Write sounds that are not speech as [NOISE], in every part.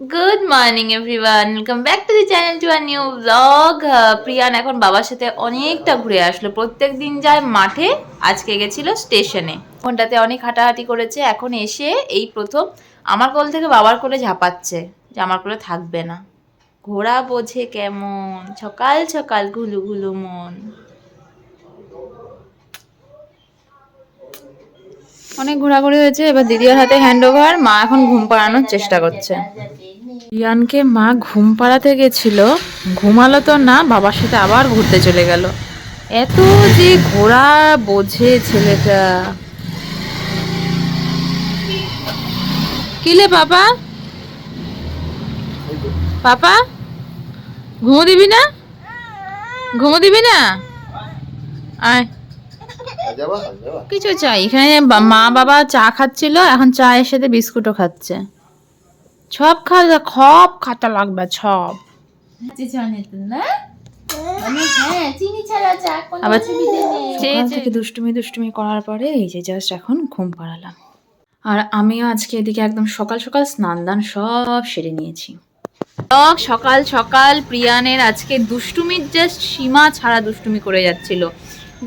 Good morning everyone welcome back to the channel to our new blog Priyan এখন বাবার সাথে অনেকটা ঘুরে আসলো। প্রত্যেক দিন যায় মাঠে আজকে গেছিল স্টেশনে। ফোনটাতে অনেক হাঁটাহাঁটি করেছে। এখন এসে এই প্রথম আমার কোল থেকে বাবার কোলে ঝাঁপাচ্ছে যে আমার কোলে থাকবে না। ঘোড়া বোঝে কেমন? সকাল সকাল ঘুলু ঘুলু মন। অনেক ঘোরাঘুরি হয়েছে, এবার দিদির হাতে হ্যান্ড ওভার মা এখন ঘুম পাড়ানোর চেষ্টা করছে। রিয়ানকে মা ঘুম পাড়াতে গেছিল, ঘুমালো তো না, বাবার সাথে আবার ঘুরতে চলে গেল। এত যে ঘোরা বোঝে ছেলেটা। কিলে পাপা? পাপা? ঘুমো দিবি না? ঘুমো দিবি না? আয়। কিছু চাই। এখানে মা বাবা চা খাচ্ছিল এখন চায়ের সাথে বিস্কুটও খাচ্ছে। সব খাওয়া সব খাতা লাগবে সব। আবার থেকে দুষ্টুমি দুষ্টুমি করার পরে এই যে জাস্ট এখন ঘুম পাড়ালাম। আর আমিও আজকে এদিকে একদম সকাল সকাল স্নান দান সব সেরে নিয়েছি। সকাল সকাল প্রিয়ানের আজকে দুষ্টুমির জাস্ট সীমা ছাড়া দুষ্টুমি করে যাচ্ছিল।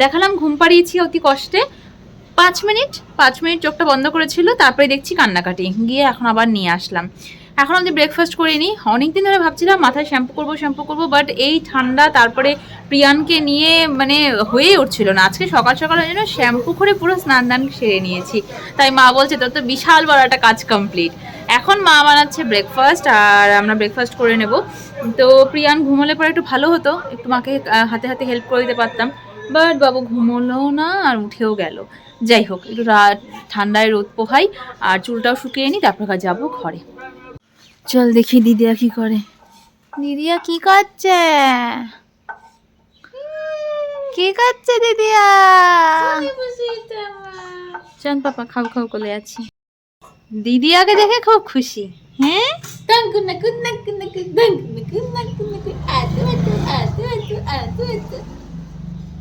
দেখালাম, ঘুম পাড়িয়েছি অতি কষ্টে। পাঁচ মিনিট পাঁচ মিনিট চোখটা বন্ধ করেছিল, তারপরে দেখছি কান্নাকাটি। গিয়ে এখন আবার নিয়ে আসলাম। এখন অবধি ব্রেকফাস্ট করিনি। অনেকদিন ধরে ভাবছিলাম, মাথায় শ্যাম্পু করব শ্যাম্পু করব বাট এই ঠান্ডা, তারপরে প্রিয়ানকে নিয়ে মানে হয়ে উঠছিল না। আজকে সকাল সকাল ওই জন্য শ্যাম্পু করে পুরো স্নান দান সেরে নিয়েছি। তাই মা বলছে, তোর তো বিশাল বড় একটা কাজ কমপ্লিট এখন মা বানাচ্ছে ব্রেকফাস্ট আর আমরা ব্রেকফাস্ট করে নেব। তো প্রিয়ান ঘুমোলে পরে একটু ভালো হতো। একটু মাকে হাতে হাতে হেল্প করে দিতে পারতাম। বাট বাবু ঘুমোলো না আর উঠেও গেল। যাই হোক একটু রাত ঠান্ডায় রোদ পোহাই আর চুলটাও শুকিয়ে নিই তারপর যাব ঘরে। চল দেখি দিদিয়া কি করে। দিদিয়া কি করছে? কি করছে দিদিয়া চল পাপা খাও খাও করে আছি। দিদিয়াকে দেখে খুব খুশি। হ্যাঁ?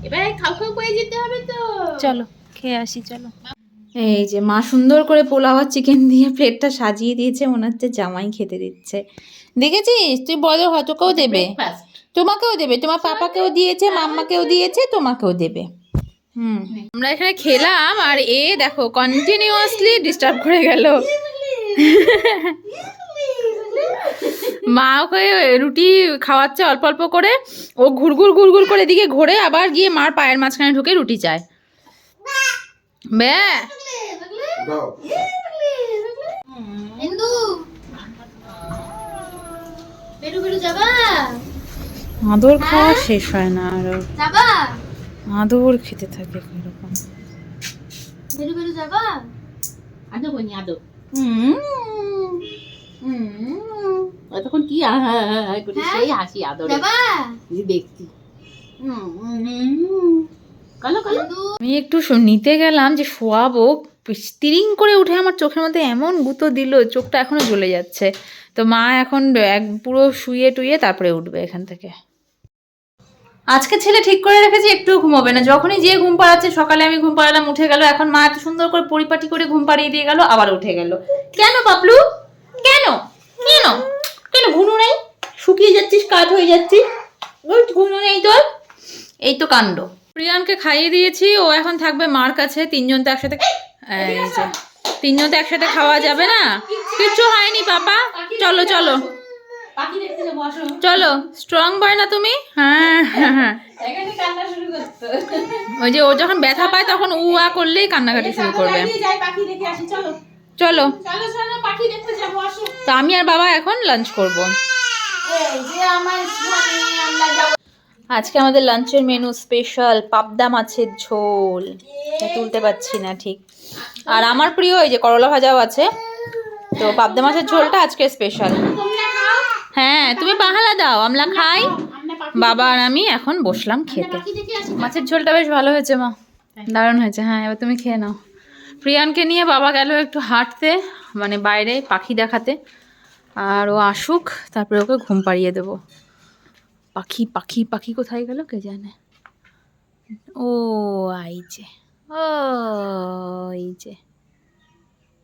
এবার খাও খাও করে যেতে হবে তো চলো খেয়ে আসি চলো এই যে মা সুন্দর করে পোলাও আর চিকেন দিয়ে প্লেটটা সাজিয়ে দিয়েছে মনে হচ্ছে জামাই খেতে দিচ্ছে দেখেছিস তুই বড় হয় তোকেও দেবে তোমাকেও দেবে তোমার পাপাকেও দিয়েছে মাম্মাকেও দিয়েছে তোমাকেও দেবে হুম আমরা এখানে খেলাম আর এ দেখো কন্টিনিউয়াসলি ডিস্টার্ব করে গেল মা ওকে রুটি খাওয়াচ্ছে অল্প অল্প করে। ও ঘুরঘুর ঘুরঘুর করে এদিকে ঘোরে আবার গিয়ে মার পায়ের মাঝখানে ঢুকে রুটি চায়। বে। আদর খাওয়া শেষ হয় না আর। আদর খেতে থাকে এরকম। বেরু বেরু যাবা? আদো বনি আদো এতক্ষণ কি হা করে হ্যাঁ? সেই হাসি আদরে। দেখছি। কালো কালো। বন্ধু। আমি একটু নিতে গেলাম যে শোয়াবো। তিরিং করে উঠে আমার চোখের মধ্যে এমন গুঁতো দিল চোখটা এখনও জ্বলে যাচ্ছে। তো মা এখন এক পুরো শুয়ে টুয়ে তারপরে উঠবে এখান থেকে। আজকে ছেলে ঠিক করে রেখেছি একটু ঘুমোবে না। যখনই যে ঘুম পাড়াচ্ছে সকালে আমি ঘুম পাড়ালাম উঠে গেল। এখন মা এত সুন্দর করে পরিপাটি করে ঘুম পাড়িয়ে দিয়ে গেল আবার উঠে গেল। কেন পাপলু? কেন? কেন? কেন ঘুনু নেই? শুকিয়ে যাচ্ছিস কাঠ হয়ে যাচ্ছিস। ওই ঘুনু নেই তোর। এই তো কাণ্ড। প্রিয়ানকে খাইয়ে দিয়েছি ও এখন থাকবে মার কাছে তিনজন তো একসাথে এই যে তিনজন তো একসাথে খাওয়া যাবে না? কিচ্ছু হয়নি পাপা। চলো চলো। চলো স্ট্রং বয় না তুমি? হ্যাঁ হ্যাঁ হ্যাঁ। ওই যে ও যখন ব্যথা পায় তখন উ আ করলেই কান্নাকাটি শুরু করবে। চলো। চলো চলো চলো পাখি দেখতে যাব আসো। তো আমি আর বাবা এখন লাঞ্চ করব। এই যে আমার স্বামী আমরা যাব। আজকে আমাদের লাঞ্চের মেনু স্পেশাল পাবদা মাছের ঝোল। তুলতে পারছি না ঠিক। আর আমার প্রিয় এই যে করলা ভাজাও আছে। তো পাবদা মাছের ঝোলটা আজকে স্পেশাল হ্যাঁ তুমি পাহালা দাও আমরা খাই। বাবা আর আমি এখন বসলাম খেতে। মাছের ঝোলটা বেশ ভালো হয়েছে মা। দারুণ হয়েছে। হ্যাঁ এবার তুমি খেয়ে নাও। প্রিয়ানকে নিয়ে বাবা গেল একটু হাঁটতে মানে বাইরে পাখি দেখাতে। আর ও আসুক তারপরে ওকে ঘুম পাড়িয়ে দেবো। পাখি পাখি পাখি কোথায় গেল কে জানে? ও আই যে ও এই যে।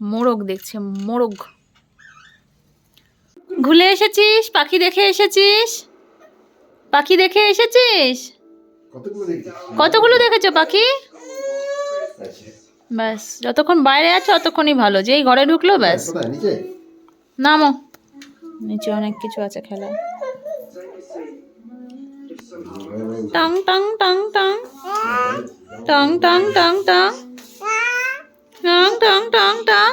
মোরগ দেখছে মোরগ। ঘুলে এসেছিস? পাখি দেখে এসেছিস? পাখি দেখে এসেছিস? কতগুলো কতগুলো দেখেছ পাখি? আচ্ছা। ব্যাস যতক্ষণ বাইরে আছে ততক্ষণই ভালো যেই ঘরে ঢুকলো ব্যাস। নামো। নিচে অনেক কিছু আছে খেলার। টং টং টং টং। টং টং টং টং। টং টং টং টং।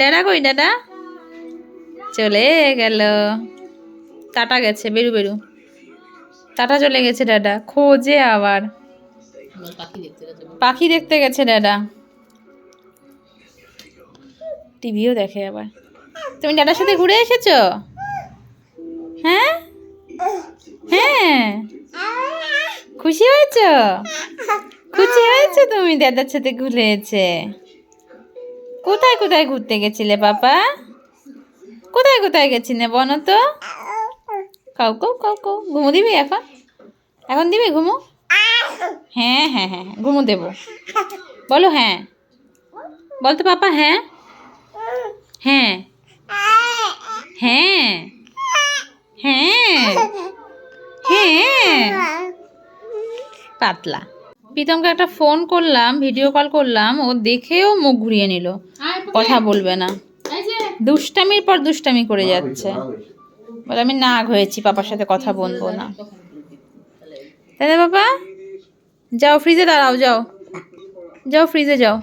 ডেডা কই ডেডা চলে গেল। টাটা গেছে বেরু বেরু। টাটা চলে গেছে দাদা খোঁজে আবার। পাখি দেখতে গেছে। দাদা টিভিও দেখে আবার। তুমি দাদার সাথে ঘুরে এসেছ? হ্যাঁ? হ্যাঁ? খুশি হয়েছো? খুশি হয়েছো তুমি দাদার সাথে ঘুরে এসে? কোথায় কোথায় ঘুরতে গেছিলে পাপা? কোথায় কোথায় গেছিলে বলো তো? কাউ কাউ কাউ কাউ ঘুমো দিবি এখন? এখন দিবি ঘুমো? হ্যাঁ হ্যাঁ হ্যাঁ হ্যাঁ, ঘুমো দেবো। বলো হ্যাঁ। বলতো পাপা হ্যাঁ? হ্যাঁ। হ্যাঁ। হ্যাঁ। হ্যাঁ। পাতলা। প্রীতমকে একটা ফোন করলাম ভিডিও কল করলাম ও দেখেও মুখ ঘুরিয়ে নিল। কথা বলবে না। দুষ্টামির পর দুষ্টামি করে যাচ্ছে। বলে আমি নাগ হয়েছি পাপার সাথে কথা বলব না। তাই না বাবা যাও ফ্রিজে দাঁড়াও যাও। যাও ফ্রিজে যাও।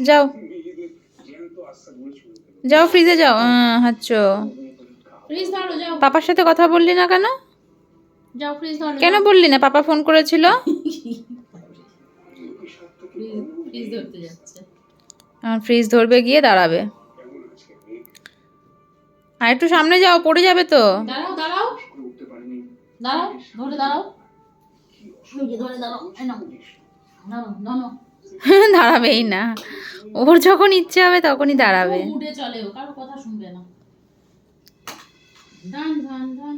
যাও। যাও ফ্রিজে যাও। হাচ্ছ ফ্রিজ ধরো পাপার সাথে কথা বললি না কেন? যাও ফ্রিজ ধরো কেন বললি না? পাপা ফোন করেছিল। ফ্রিজ ধরতে যাচ্ছে। এখন ফ্রিজ ধরবে গিয়ে দাঁড়াবে। আর একটু সামনে যাও পড়ে যাবে তো। দাঁড়াও দাঁড়াও। দাঁড়াও ধরে দাঁড়াও। ধরে দাঁড়াও। নাও। দাঁড়াও দাঁড়াও [LAUGHS] দাঁড়াবেই না। ওর যখন ইচ্ছে হবে তখনই দাঁড়াবে। উঠে চলে ও কারও কথা শুনবে না। ধান ধান ধান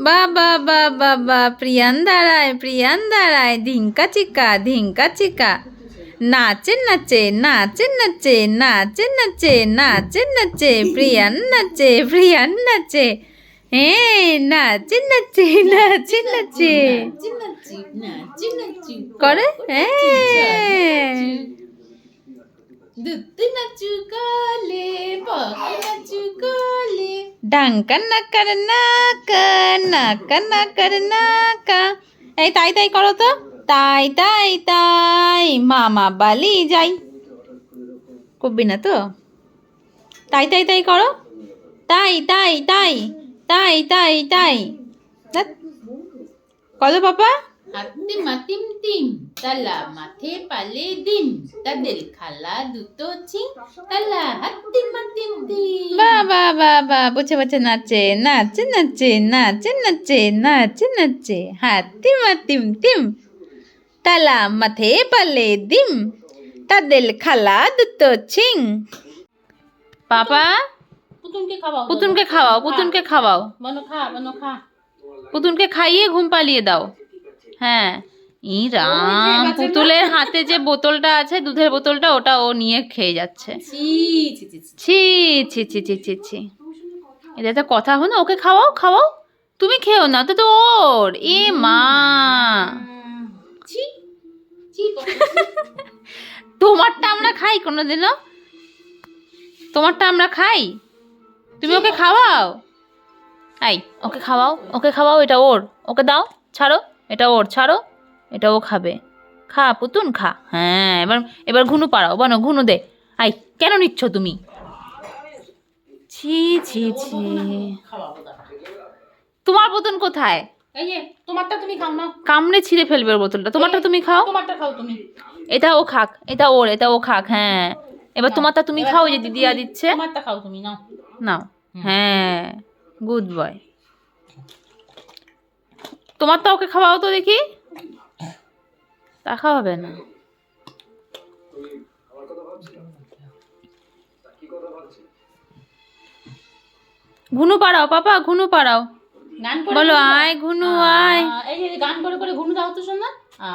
বাবা বাবা বা প্রিয়ান দাঁড়ায় প্রিয়ান দাঁড়ায় ধিঙ্কা চিকা ধিঙ্কা চিকা। নাচে নাচে নাচে নাচে নাচে নাচে নাচে নাচে প্রিয়ান নাচে প্রিয়ান নাচে। হ্যাঁ না করে ডাঙ্কা নাকার নাকা এই তাই তাই করো তো তাই তাই তাই মামা বালি যাই করবি না তো তাই তাই তাই করো তাই তাই তাই তাই তাই তাই। কলো পাপা? হাতি মাতিম টিম তালা মাথে পালে ডিম তাদের খালা দুটো চিং তালা হাতি মাতিম টিম বা বা বা বা বসে বসে নাচে নাচে নাচে নাচে নাচে নাচে নাচে হাতি মাতিম টিম তালা মাথে পালে দিম তাদের খালা দুটো ছিং। পাপা? পুতুনকে খাওয়াও পুতুনকে খাওয়াও পুতুনকে খাওয়াও। বনো খা বনো খা। পুতুনকে খাইয়ে ঘুম পালিয়ে দাও। হ্যাঁ। ই রাম পুতুলের হাতে যে বোতলটা আছে দুধের বোতলটা ওটা ও নিয়ে খেয়ে যাচ্ছে। ছি ছি ছি ছি। ছি ছি ছি এটা তো কথা হলো ওকে খাওয়াও খাওয়াও। তুমি খেও না তো তো ওর। এ মা। তোমারটা আমরা খাই কোনোদিনও? তোমারটা আমরা খাই? তুমি ওকে খাওয়াও? আই ওকে খাওয়াও ওকে খাওয়াও এটা ওর। ওকে দাও ছাড়ো এটা ওর ছাড়ো এটা ও খাবে। খা পুতুন খা। হ্যাঁ এবার এবার ঘুনু পাড়াও বানো ঘুনু দে। আই কেন নিচ্ছ তুমি? ছি ছি ছি। তোমার বোতল কোথায়? এই যে তোমারটা তুমি খাও না কামড়ে ছিঁড়ে ফেলবে ওর বোতলটা তোমারটা তুমি খাও? তোমারটা খাও তুমি। এটা ও খাক এটা ওর এটা ও খাক হ্যাঁ। এবার তোমারটা তুমি খাও ওই যে দিদিয়া দিচ্ছে। তোমারটা খাও তুমি নাও। নাও। হ্যাঁ গুড বয় তোমার তো ওকে খাওয়াও তো দেখি। তা খাওয়াবে না। ঘুনু পাড়াও পাপা ঘুনু পাড়াও। গান করে বলো আয় ঘুনু আয়। এই যে গান করে করে ঘুনু দাও তো শোনা আ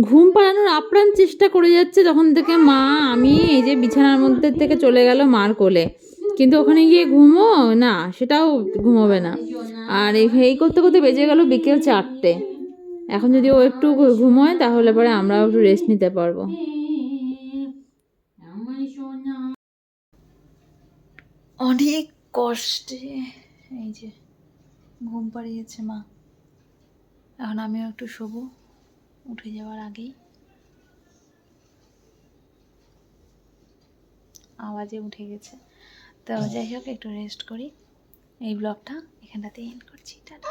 ঘুম পাড়ানোর আপ্রাণ চেষ্টা করে যাচ্ছে তখন থেকে মা, আমি এই যে বিছানার মধ্যে থেকে চলে গেল মার কোলে। কিন্তু ওখানে গিয়ে ঘুমো? না, সেটাও ঘুমোবে না। আর এই করতে করতে বেজে গেল বিকেল চারটে। এখন যদি ও একটু ঘুমোয়, তাহলে পরে আমরাও একটু রেস্ট নিতে পারব। অনেক কষ্টে। এই যে, ঘুম পাড়িয়েছে মা। এখন আমিও একটু শোবো। উঠে যাওয়ার আগেই। আওয়াজে উঠে গেছে। তো যাই হোক, একটু রেস্ট করি। এই ব্লগটা এখানটাতে এন্ড করছি। টাটা।